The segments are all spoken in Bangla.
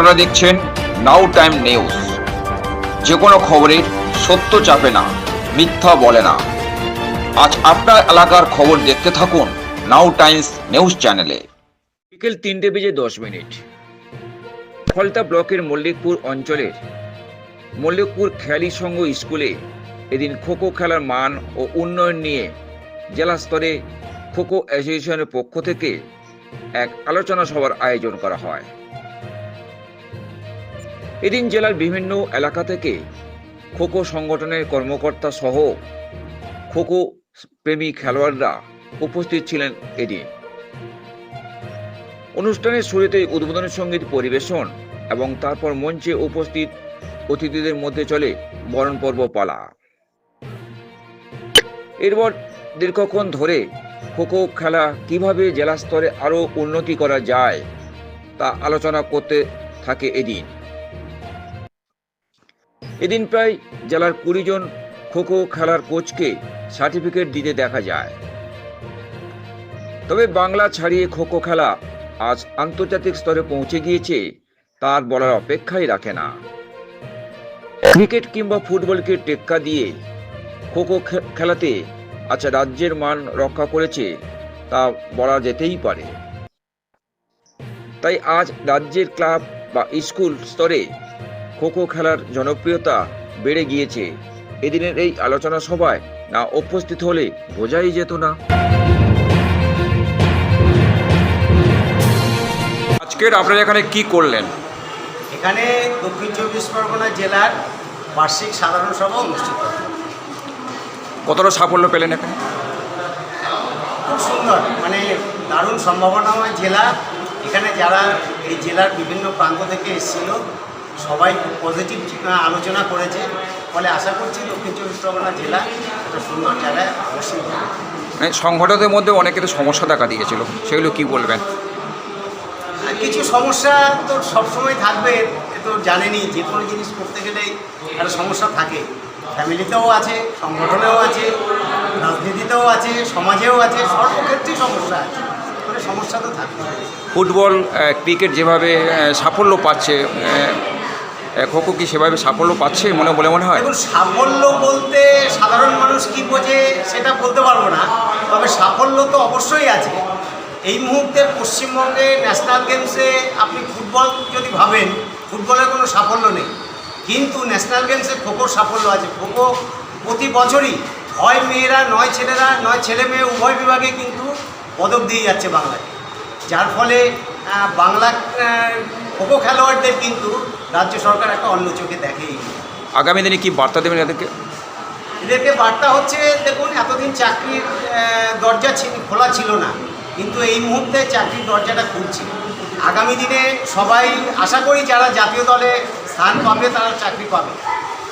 আপনারা দেখছেন নাও টাইম নিউজ যে কোনো খবরের সত্য চাপে না, মিথ্যা বলে না। আজ আপনার এলাকার খবর দেখতে থাকুন নাও টাইমস নিউজ চ্যানেলে বিকেল তিনটে বেজে দশ মিনিট। ফলতা ব্লকের মল্লিকপুর অঞ্চলের মল্লিকপুর খেয়ালি সংঘ স্কুলে এদিন খোখো খেলার মান ও উন্নয়ন নিয়ে জেলা স্তরে খোখো অ্যাসোসিয়েশনের পক্ষ থেকে এক আলোচনা সভার আয়োজন করা হয়। এদিন জেলার বিভিন্ন এলাকা থেকে খোখো সংগঠনের কর্মকর্তা সহ খোখো প্রেমী খেলোয়াড়রা উপস্থিত ছিলেন এদিন। অনুষ্ঠানের শুরুতে উদ্বোধনী সংগীত পরিবেশন এবং তারপর মঞ্চে উপস্থিত অতিথিদের মধ্যে চলে বরণ পর্ব পালা। এরপর দীর্ঘক্ষণ ধরে খোখো খেলা কীভাবে জেলা স্তরে আরও উন্নতি করা যায় তা আলোচনা করতে থাকে এদিন। এদিন প্রায় জেলার কুড়ি জন খোখো খেলার কোচকে সার্টিফিকেট দিতে দেখা যায়। তবে বাংলা ছাড়িয়ে খোখো খেলা আজ আন্তর্জাতিক স্তরে পৌঁছে গিয়েছে, তার বলার অপেক্ষাই রাখে না। ক্রিকেট কিংবা ফুটবলকে টেক্কা দিয়ে খোখো খেলাতে আচ্ছা রাজ্যের মান রক্ষা করেছে, তা বলা যেতেই পারে। তাই আজ রাজ্যের ক্লাব বা স্কুল স্তরে খোখো খেলার জনপ্রিয়তা বেড়ে গিয়েছে। এদিনের এই আলোচনা সভায় না উপস্থিত হলে বোঝাই যেত না। আজকের আপনারা এখানে কি করলেন? এখানে দক্ষিণ চব্বিশ পরগনা জেলার বার্ষিক সাধারণ সভা অনুষ্ঠিত কতটা সাফল্য পেলেন এখানে? খুব সুন্দর মানে দারুণ সম্ভাবনাময় জেলা। এখানে যারা এই জেলার বিভিন্ন প্রান্ত থেকে এসেছিল সবাই খুব পজিটিভ আলোচনা করেছে। ফলে আশা করছি দক্ষিণ চব্বিশ পরগনা জেলা একটা সুন্দর জায়গায় অবশ্যই মানে সংগঠনের মধ্যে অনেকের সমস্যা দেখা দিয়েছিল। সেগুলো কি বলবেন? কিছু সমস্যা তো সবসময় থাকবে এ তো জানেনই যে কোনো জিনিস করতে গেলেই একটা সমস্যা থাকে। ফ্যামিলিতেও আছে সংগঠনেও আছে রাজনীতিতেও আছে সমাজেও আছে সর্বক্ষেত্রেই সমস্যা আছে। সমস্যা তো থাকবে ফুটবল ক্রিকেট যেভাবে সাফল্য পাচ্ছে খোখো কি সেভাবে সাফল্য পাচ্ছে মনে বলে মনে হয়? সাফল্য বলতে সাধারণ মানুষ কি বোঝে সেটা বলতে পারব না, তবে সাফল্য তো অবশ্যই আছে। এই মুহূর্তে পশ্চিমবঙ্গে ন্যাশনাল গেমসে আপনি ফুটবল যদি ভাবেন, ফুটবলের কোনো সাফল্য নেই। কিন্তু ন্যাশনাল গেমসে খোখোর সাফল্য আছে। খোখো প্রতি বছরই হয় মেয়েরা, নয় ছেলেরা, নয় ছেলে মেয়ে উভয় বিভাগে কিন্তু পদক দিয়ে যাচ্ছে বাংলায়। যার ফলে বাংলা খোখো খেলোয়াড়দের কিন্তু রাজ্য সরকার একটা অন্য চোখে দেখেই। আগামী দিনে কি বার্তা দেবেন এদেরকে? এদেরকে বার্তা হচ্ছে দেখুন এতদিন চাকরির দরজা ছিল- খোলা ছিল না কিন্তু এই মুহূর্তে চাকরির দরজাটা খুলছে। আগামী দিনে সবাই আশা করি যারা জাতীয় দলে স্থান পাবে তারা চাকরি পাবে।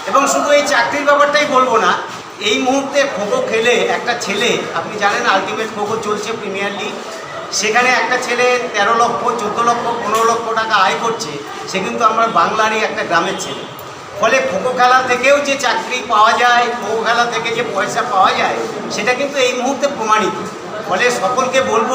এবং শুধু এই চাকরির ব্যাপারটাই বলব না এই মুহূর্তে খোখো খেলে একটা ছেলে আপনি জানেন আলটিমেট খোখো চলছে প্রিমিয়ার লিগ সেখানে একটা ছেলে তেরো লক্ষ চোদ্দ লক্ষ পনেরো লক্ষ টাকা আয় করছে সে কিন্তু আমার বাংলারই একটা গ্রামের ছেলে। ফলে খোখো খেলা থেকেও যে চাকরি পাওয়া যায় খোখো খেলা থেকে যে পয়সা পাওয়া যায় সেটা কিন্তু এই মুহূর্তে প্রমাণিত। ফলে সকলকে বলব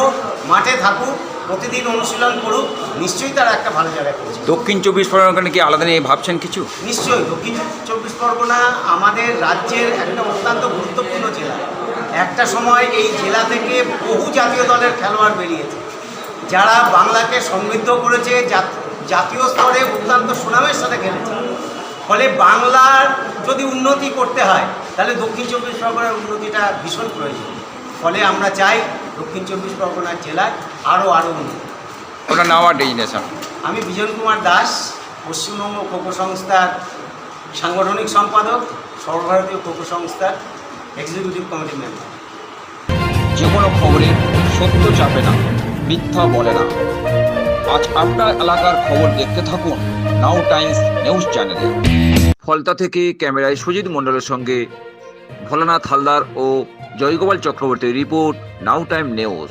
মাঠে থাকুক প্রতিদিন অনুশীলন করুক নিশ্চয়ই তারা একটা ভালো জায়গায় পৌঁছে দক্ষিণ চব্বিশ পরগনা কি আলাদা নিয়ে ভাবছেন কিছু? নিশ্চয়ই দক্ষিণ চব্বিশ পরগনা আমাদের রাজ্যের একটা অত্যন্ত গুরুত্বপূর্ণ জেলা। একটা সময় এই জেলা থেকে বহু জাতীয় দলের খেলোয়াড় বেরিয়েছে। যারা বাংলাকে সমৃদ্ধ করেছে জাতীয় স্তরে অত্যন্ত সুনামের সাথে খেলেছে। ফলে বাংলার যদি উন্নতি করতে হয় তাহলে দক্ষিণ চব্বিশ পরগনার উন্নতিটা ভীষণ প্রয়োজন। ফলে আমরা চাই দক্ষিণ চব্বিশ পরগনার জেলায় আরও আরও উন্নতি। ডেজিনেশন আমি বিজন কুমার দাস পশ্চিমবঙ্গ খোখো সংস্থার সাংগঠনিক সম্পাদক সর্বভারতীয় খোখো সংস্থার এক্সিকিউটিভ কমিটি মেম্বার যে কোনো খবরে সত্য চাপে না, মিথ্যা বলে না। আজ আপনার এলাকার খবর দেখতে থাকুন নাও টাইমস নিউজ চ্যানেলে ফলতা থেকে ক্যামেরায় সুজিত মণ্ডলের সঙ্গে ভোলানাথ হালদার ও জয়গোপাল চক্রবর্তীর রিপোর্ট নাও টাইম নিউজ